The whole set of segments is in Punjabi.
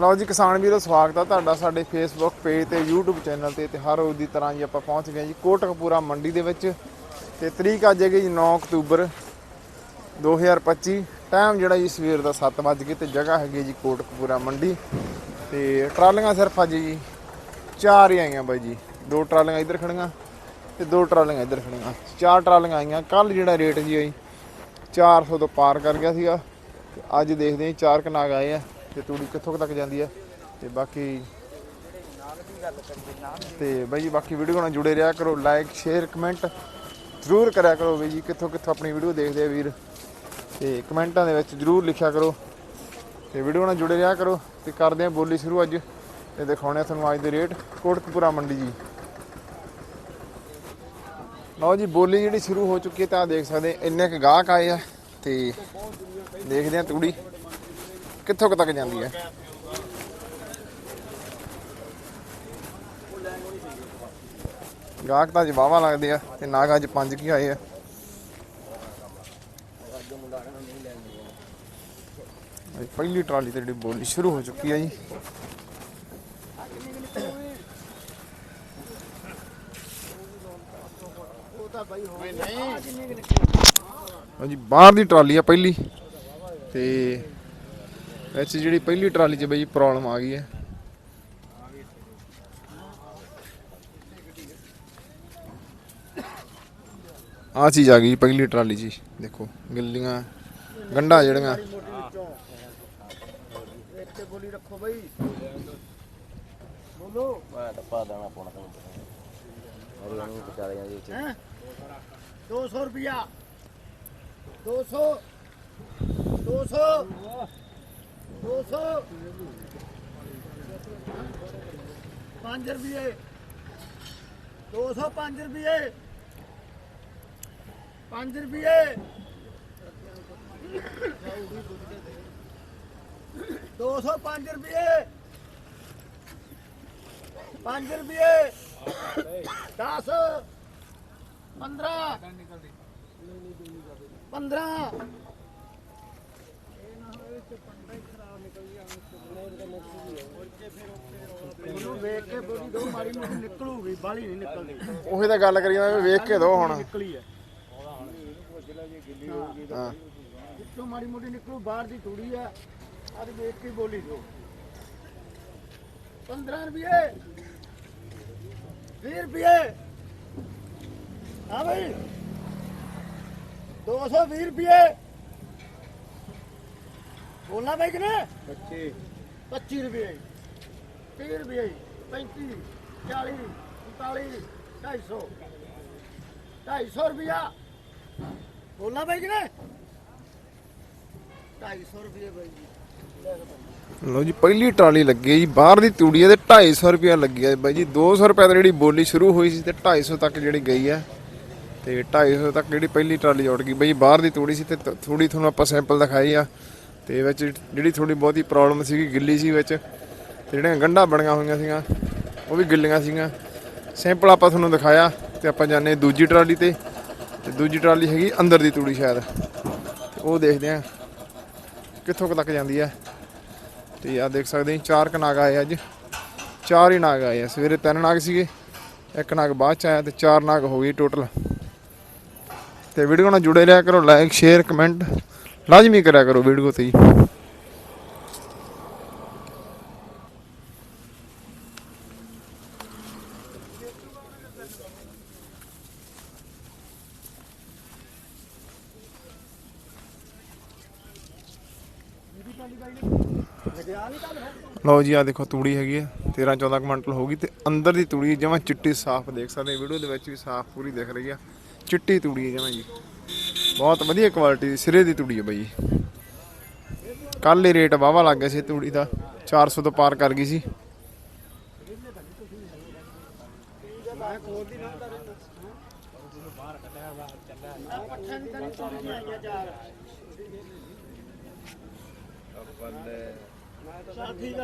ਲਓ ਜੀ, ਕਿਸਾਨ ਵੀਰੋ, ਸਵਾਗਤ ਆ ਤੁਹਾਡਾ ਸਾਡੇ ਫੇਸਬੁੱਕ ਪੇਜ ਤੇ, YouTube ਚੈਨਲ ਤੇ ਤੇ ਹਰ ਰੋਜ਼ ਦੀ ਤਰ੍ਹਾਂ ਜੀ ਆਪਾਂ ਪਹੁੰਚ ਗਏ ਜੀ ਕੋਟਕਪੂਰਾ ਮੰਡੀ ਦੇ ਵਿੱਚ ਤੇ ਤਰੀਕ ਅੱਜ ਹੈਗੀ ਜੀ 9 ਅਕਤੂਬਰ 2025 ਟਾਈਮ ਜਿਹੜਾ ਜੀ ਸਵੇਰ ਦਾ 7 ਵਜੇ ਕੇ ਤੇ ਜਗ੍ਹਾ ਹੈਗੀ ਜੀ ਕੋਟਕਪੂਰਾ ਮੰਡੀ ਤੇ ਟਰਾਲੀਆਂ ਸਿਰਫ ਅੱਜ ਜੀ ਚਾਰ ਹੀ ਆਈਆਂ ਬਾਈ ਜੀ। ਦੋ ਟਰਾਲੀਆਂ ਇੱਧਰ ਖੜੀਆਂ ਤੇ ਦੋ ਟਰਾਲੀਆਂ ਇੱਧਰ ਖੜੀਆਂ। ਚਾਰ ਟਰਾਲੀਆਂ ਆਈਆਂ ਕੱਲ ਜਿਹੜਾ ਰੇਟ ਜੀ ਆਈ 400 ਤੋਂ ਪਾਰ ਕਰ ਗਿਆ ਸੀਗਾ। ਤੇ ਅੱਜ ਦੇਖਦੇ ਹਾਂ ਚਾਰ ਕਨਾਗ ਆਏ ਆ। ਤੇ ਤੂੜੀ ਕਿੱਥੋਂ ਤੱਕ ਜਾਂਦੀ ਹੈ ਤੇ ਬਾਕੀ ਤੇ ਬਾਈ ਜੀ, ਬਾਕੀ ਵੀਡੀਓ ਨਾਲ ਜੁੜੇ ਰਿਹਾ ਕਰੋ ਲਾਈਕ ਸ਼ੇਅਰ ਕਮੈਂਟ ਜ਼ਰੂਰ ਕਰਿਆ ਕਰੋ ਬਈ ਜੀ, ਕਿੱਥੋਂ ਕਿੱਥੋਂ ਆਪਣੀ ਵੀਡੀਓ ਦੇਖਦੇ ਆ ਵੀਰ। ਤੇ ਕਮੈਂਟਾਂ ਦੇ ਵਿੱਚ ਜ਼ਰੂਰ ਲਿਖਿਆ ਕਰੋ। ਤੇ ਵੀਡੀਓ ਨਾਲ ਜੁੜੇ ਰਿਹਾ ਕਰੋ ਤੇ ਕਰਦੇ ਆ ਬੋਲੀ ਸ਼ੁਰੂ ਅੱਜ। ਤੇ ਦਿਖਾਉਣੇ ਆ ਤੁਹਾਨੂੰ ਅੱਜ ਦੇ ਰੇਟ, ਕੋਟਕਪੂਰਾ ਮੰਡੀ ਜੀ। ਲਓ ਜੀ, ਬੋਲੀ ਜਿਹੜੀ ਸ਼ੁਰੂ ਹੋ ਚੁੱਕੀ ਹੈ ਤਾਂ ਦੇਖ ਸਕਦੇ ਇੰਨੇ ਕੁ ਗਾਹਕ ਆਏ ਆ ਤੇ ਦੇਖਦੇ ਆ ਤੂੜੀ। ਕਿੱਥੋਂ ਕੁ ਤੱਕ ਜਾਂਦੀ ਹੈ? ਗਾਹਕ ਤਾਂ ਅੱਜ ਵਾਹਵਾ ਲੱਗਦੇ ਆ ਤੇ ਨਾਗ ਅੱਜ ਪੰਜ ਕੀ ਆਏ ਆ। ਪਹਿਲੀ ਟਰਾਲੀ ਤੇ ਜਿਹੜੀ ਬੋਲੀ ਸ਼ੁਰੂ ਹੋ ਚੁੱਕੀ ਹੈ ਜੀ। ਹਾਂਜੀ, ਬਾਹਰ ਦੀ ਟਰਾਲੀ ਆ ਪਹਿਲੀ ਤੇ ਵਿੱਚ ਜਿਹੜੀ ਪਹਿਲੀ ਟਰਾਲੀ 'ਚ ਬਈ ਪ੍ਰੋਬਲਮ ਆ ਗਈ ਹੈ। ਆ ਚੀਜ਼ ਆ ਗਈ ਪਹਿਲੀ ਟਰਾਲੀ 'ਚ, ਦੇਖੋ, ਗਿੱਲੀਆਂ, ਗੰਢਾਂ ਜਿਹੜੀਆਂ। ਇੱਥੇ ਬੋਲੀ ਰੱਖੋ ਬਈ ਬੋਲੋ ਮੈਂ ਤਾਂ ਦੇਣਾ ਪਾਉਣਾ ਤੁਹਾਨੂੰ ਮੇਰੀ ਉਹਨੂੰ ਵਿਚਾਰੇ ਜਾਂਦੀ ਵਿੱਚ 200 ਰੁਪਿਆ 200 200 200 5 ਰੁਪਏ 205 ਰੁਪਏ 5 ਰੁਪਏ 205 ਰੁਪਏ 5 ਰੁਪਏ 10 15 15 ਉਹਨੂੰ ਵੇਖ ਕੇ ਬੋਲੀ ਦੋ ਮਾੜੀ ਮੋਟੀ ਨਿਕਲੂਗੀ ਬਾਲੀ ਨਹੀਂ ਨਿਕਲਦੀ। ਉਹੀ ਤਾਂ ਗੱਲ ਕਰੀ ਜਾਂਦਾ ਵੀ ਵੇਖ ਕੇ ਦੋ ਹੁਣ। ਨਿਕਲੀ ਹੈ ਹਾਂ। ਜਿੱਥੋਂ ਮਾੜੀ ਮੋਟੀ ਨਿਕਲੂ ਬਾਹਰ ਦੀ ਤੂੜੀ ਆ ਅੱਜ ਵੇਖ ਕੇ ਬੋਲੀ ਦੋ। 15 ਰੁਪਏ। 20 ਰੁਪਏ। ਹਾਂ ਬਈ। 220 ਰੁਪਏ। ਬੋਲਣਾ ਬਈ ਕਿ ਨਾ 25 25 ਰੁਪਏ 30 ਰੁਪਏ 35 40 45 250 250 ਰੁਪਿਆ ਬੋਲਣਾ ਬਈ ਕਿ ਨਾ 250 ਰੁਪਏ ਬਈ ਜੀ। ਲਓ ਜੀ ਪਹਿਲੀ ਟਰਾਲੀ ਲੱਗੀ ਹੈ ਜੀ ਬਾਹਰ ਦੀ ਤੂੜੀ ਹੈ ਤੇ 250 ਰੁਪਿਆ ਲੱਗੀ ਹੈ ਬਾਈ ਜੀ। 200 ਰੁਪਏ ਦੀ ਜਿਹੜੀ ਬੋਲੀ ਸ਼ੁਰੂ ਹੋਈ ਸੀ ਤੇ 250 ਤੱਕ ਜਿਹੜੀ ਗਈ ਹੈ ਤੇ 250 ਤੱਕ ਜਿਹੜੀ ਪਹਿਲੀ ਟਰਾਲੀ ਉੱਡ ਗਈ। ਬਾਈ ਬਾਹਰ ਦੀ ਤੂੜੀ ਸੀ ਤੇ ਥੋੜੀ ਤੁਹਾਨੂੰ ਆਪਾਂ ਸੈਂਪਲ ਦਿਖਾਈ ਆ। ਤੇ ਵਿੱਚ ਜਿਹੜੀ ਥੋੜੀ ਬਹੁਤੀ ਪ੍ਰੋਬਲਮ ਸੀਗੀ, ਗਿੱਲੀ ਸੀ ਵਿੱਚ, ਤੇ ਜਿਹੜੀਆਂ ਗੰਢਾਂ ਬਣੀਆਂ ਹੋਈਆਂ ਸੀਗੀਆਂ, ਉਹ ਵੀ ਗਿੱਲੀਆਂ ਸੀਗੀਆਂ। ਸੈਂਪਲ ਆਪਾਂ ਤੁਹਾਨੂੰ ਦਿਖਾਇਆ, ਤੇ ਆਪਾਂ ਜਾਣੇ ਦੂਜੀ ਟਰਾਲੀ ਤੇ ਤੇ ਦੂਜੀ ਟਰਾਲੀ ਹੈਗੀ ਅੰਦਰ ਦੀ ਤੂੜੀ ਸ਼ਾਇਦ। ਤੇ ਉਹ ਦੇਖਦੇ ਆ ਕਿੱਥੋਂ ਕੁ ਤੱਕ ਜਾਂਦੀ ਹੈ। ਤੇ ਆ ਦੇਖ ਸਕਦੇ ਹਾਂ, ਚਾਰ ਕ ਨਾਗ ਆਏ ਅੱਜ। ਚਾਰ ਹੀ ਨਾਗ ਆਏ ਆ, ਸਵੇਰੇ ਤਿੰਨ ਨਾਗ ਸੀਗੇ, ਇੱਕ ਨਾਗ ਬਾਅਦ ਚ ਆਇਆ ਤੇ ਚਾਰ ਨਾਗ ਹੋ ਗਈ ਟੋਟਲ ਤੇ ਵੀਡੀਓ ਨਾਲ ਜੁੜੇ ਰਿਹਾ ਕਰੋ ਲਾਈਕ ਸ਼ੇਅਰ ਕਮੈਂਟ ਲਾਜ਼ਮੀ ਕਰਿਆ ਕਰੋ, ਵੀਡੀਓ ਤੇ ਜੀ ਲਓ ਜੀ ਆ ਦੇਖੋ ਤੂੜੀ ਹੈਗੀ ਹੈ 13 14 ਕੁਇੰਟਲ ਹੋਗੀ ਤੇ ਅੰਦਰ ਦੀ ਤੂੜੀ ਜਮਾ ਚਿੱਟੀ ਸਾਫ਼ ਦੇਖ ਸਕਦੇ ਵੀਡੀਓ ਦੇ ਵਿੱਚ ਵੀ ਸਾਫ਼ ਪੂਰੀ ਦਿਖ ਰਹੀ ਆ, ਚਿੱਟੀ ਤੂੜੀ ਹੈ ਜਮਾ ਜੀ। ਬਹੁਤ ਵਧੀਆ ਕੁਆਲਿਟੀ ਦੀ ਸਿਰੇ ਦੀ ਤੂੜੀ ਹੈ ਬਾਈ। ਕੱਲ ਹੀ ਰੇਟ ਵਾਵਾ ਲੱਗ ਗਿਆ ਸੀ ਤੂੜੀ ਦਾ 400 ਤੋਂ ਪਾਰ ਕਰ ਗਈ ਸੀ। ਪੱਠਿਆਂ ਦੀ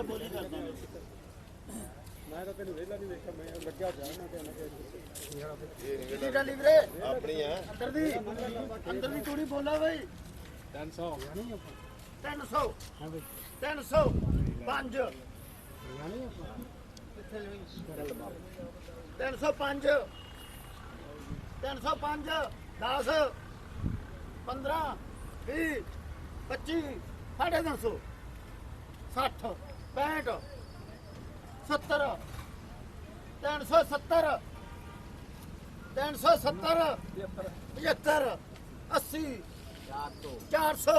ਬੋਲੀ ਕਰਦਾ ਮੈਂ ਤਾਂ ਤੈਨੂੰ ਵੇਲਾ ਨਹੀਂ ਵੇਖਿਆ ਮੈਂ ਲੱਗਿਆ ਜਾਣਾ ਕਿ ਕਿਹਦੀ ਟਾਲੀ ਵੀਰੇ। ਆਪਣੀ ਆ। ਅੰਦਰ ਦੀ ਅੰਦਰ ਦੀ ਤੂੜੀ ਬੋਲਾ ਬਈ। 300 ਹੋ ਗਿਆ ਨਹੀਂ 300 ਹਾਂ ਬਈ। 300 5 305 305 10 15 20 25 ਸਾਢੇ ਤਿੰਨ ਸੌ। 60 65 70 370 370 75 80 400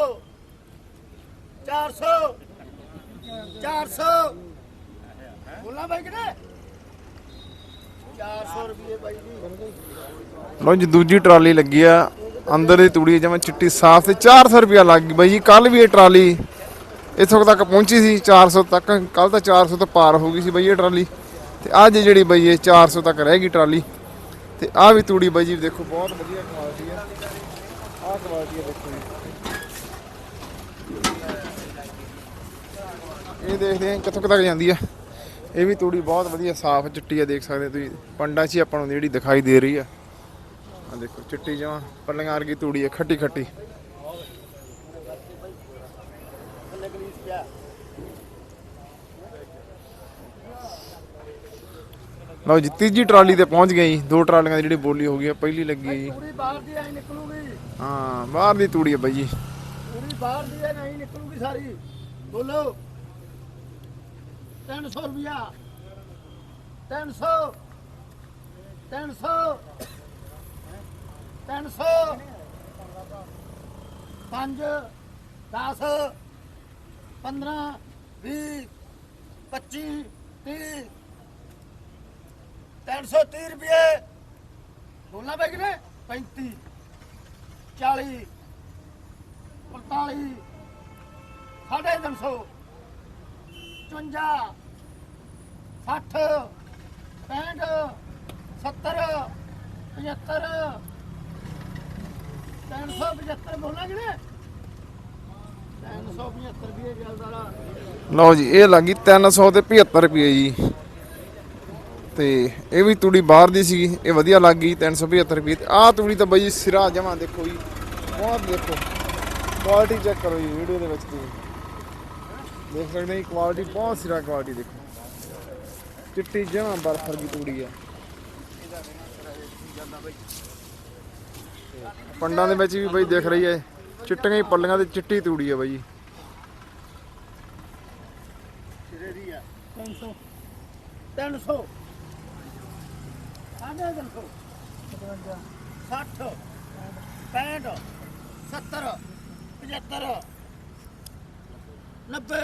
400 400 ਬੋਲਾ ਬਾਈ ਕਿਨੇ 400 ਰੁਪਏ ਬਾਈ ਜੀ। ਲਓ ਜੀ, ਦੂਜੀ ਟਰਾਲੀ ਲੱਗੀ ਆ। ਅੰਦਰ ਦੀ ਤੂੜੀ ਜਿਵੇਂ ਚਿੱਟੀ ਸਾਫ਼ ਤੇ 400 ਰੁਪਿਆ ਲੱਗ ਗਈ ਬਾਈ ਜੀ ਕੱਲ ਵੀ ਇਹ ਟਰਾਲੀ ਇੱਥੋਂ ਤੱਕ ਪਹੁੰਚੀ ਸੀ 400 ਤੱਕ ਕੱਲ ਤਾਂ 400 ਤੋਂ ਪਾਰ ਹੋ ਗਈ ਸੀ ਬਈ ਇਹ ਟਰਾਲੀ। ਤੇ ਅੱਜ ਜਿਹੜੀ ਬਾਈ ਇਹ 400 ਤੱਕ ਰਹਿ ਗਈ ਟਰਾਲੀ। ਤੇ ਆਹ ਵੀ ਤੂੜੀ ਬਾਈ ਜੀ ਦੇਖੋ, ਬਹੁਤ ਵਧੀਆ ਕੁਆਲਿਟੀ ਆ। ਕੁਆਲਿਟੀ ਆ ਦੇਖੋ ਇਹ ਦੇਖਦੇ ਆ ਕਿੱਥੋਂ ਤੱਕ ਜਾਂਦੀ ਹੈ ਇਹ ਵੀ ਤੂੜੀ ਬਹੁਤ ਵਧੀਆ ਸਾਫ਼ ਚਿੱਟੀ ਆ, ਦੇਖ ਸਕਦੇ ਤੁਸੀਂ। ਪੰਡਾਂ 'ਚ ਹੀ ਆਪਾਂ ਨੂੰ ਜਿਹੜੀ ਦਿਖਾਈ ਦੇ ਰਹੀ ਆ। ਆ ਦੇਖੋ, ਚਿੱਟੀ ਜਮਾਂ ਪੱਲੀਆਂ ਵਰਗੀ ਤੂੜੀ ਆ ਖੱਟੀ ਖੱਟੀ ਲਓ ਜੀ ਤੀਜੀ ਟਰਾਲੀ ਤੇ ਪਹੁੰਚ ਗਏ ਜੀ। ਦੋ ਟਰਾਲੀਆਂ ਦੀ ਜਿਹੜੀ ਬੋਲੀ ਹੋ ਗਈ ਆ ਪਹਿਲੀ ਲੱਗੀ ਜੀ। ਪੂਰੀ ਬਾਹਰ ਦੀ ਐ ਨਿਕਲੂਗੀ। ਹਾਂ ਬਾਹਰ ਦੀ ਤੂੜੀ ਆ ਬਾਈ ਜੀ। ਪੂਰੀ ਬਾਹਰ ਦੀ ਐ ਨਹੀਂ ਨਿਕਲੂਗੀ ਸਾਰੀ। ਬੋਲੋ। 300 ਰੁਪਿਆ 300 300 300 5 10 15 20 25 30 330 ਰੁਪਏ। ਬੋਲਣਾ ਪੈ ਕਿਨੇ 35 40 45 ਸਾਢੇ ਤਿੰਨ ਸੌ 55 60 65 70 75 375 ਬੋਲਣਾ ਕਿ ਨਹੀਂ 375 ਵੀ ਇਹ ਗੱਲ ਦਾ ਲਓ ਜੀ, ਇਹ ਲੱਗੀ 300 ਤੇ 75 ਰੁਪਏ ਜੀ। ਤੇ ਇਹ ਵੀ ਤੂੜੀ ਬਾਹਰ ਦੀ ਸੀਗੀ, ਇਹ ਵਧੀਆ ਲੱਗ ਗਈ 375 ਰੁਪਏ ਤੇ ਆਹ ਤੂੜੀ ਤਾਂ ਬਾਈ ਸਿਰਾ ਜਮਾ ਦੇਖੋ ਜੀ, ਬਹੁਤ ਦੇਖੋ ਕੁਆਲਿਟੀ ਚੈੱਕ ਕਰੋ ਜੀ ਵੀਡੀਓ ਦੇ ਵਿੱਚ ਤੁਸੀਂ। ਦੇਖ ਸਕਦੇ ਹੋ ਕੁਆਲਿਟੀ ਬਹੁਤ ਸਿਰਾ ਕੁਆਲਿਟੀ ਦੇਖੋ। ਚਿੱਟੀ ਜਮਾ ਬਰਫ ਵਰਗੀ ਤੂੜੀ ਆ। ਪੰਡਾਂ ਦੇ ਵਿੱਚ ਵੀ ਬਾਈ ਦਿਖ ਰਹੀ ਹੈ, ਚਿੱਟੀਆਂ ਹੀ ਪੱਲੀਆਂ ਤੇ ਚਿੱਟੀ ਤੂੜੀ ਆ ਬਾਈ। ਜੀ ਸਿਰੇ ਦੀ ਆ। 300 300 ਸਾਢੇ ਤਿੰਨ ਸੌ 60 65 70 75 90